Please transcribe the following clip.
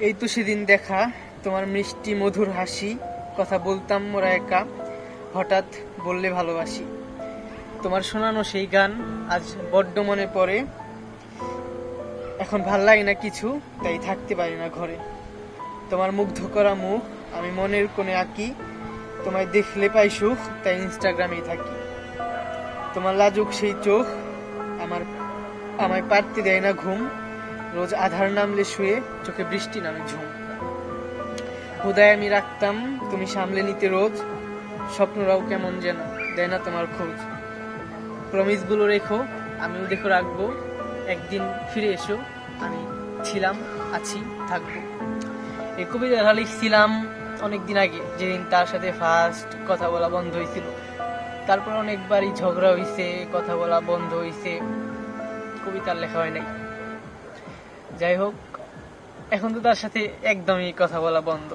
এই তো সেদিন দেখা, তোমার মিষ্টি মধুর হাসি, কথা বলতাম মোরা একা, হঠাৎ বললে ভালোবাসি। তোমার শোনানো সেই গান আজ বড্ড মনে পড়ে। এখন ভালো লাগে না কিছু, তাই থাকতে পারি না ঘরে। তোমার মুগ্ধ করা মুখ, আমি মনের কোণে আঁকি। তোমায় দেখলে পাই সুখ, তাই ইনস্টাগ্রামেই থাকি। তোমার লাজুক সেই চোখ, আমার আমায় পারতে দেয় না ঘুম। রোজ আধার নামলে শুয়ে চোখে বৃষ্টি নামে ঝুম। হুদায় আমি রাখতাম, তুমি সামলে নিতে রোজ। স্বপ্নরাও কেমন যেন, দেয় না তোমার খোঁজ। প্রমিসগুলো রেখো, আমিও দেখো রাখব। একদিন ফিরে এসো, আমি ছিলাম, আছি, থাকব। এই কবিতাটা লিখছিলাম অনেকদিন আগে, যেদিন তার সাথে ফার্স্ট কথা বলা বন্ধ হয়েছিল তারপর অনেকবারই ঝগড়া হয়েছে কথা বলা বন্ধ হয়েছে কবিতার লেখা হয় নাই। যাই হোক এখন তো তার সাথে একদমই কথা বলা বন্ধ।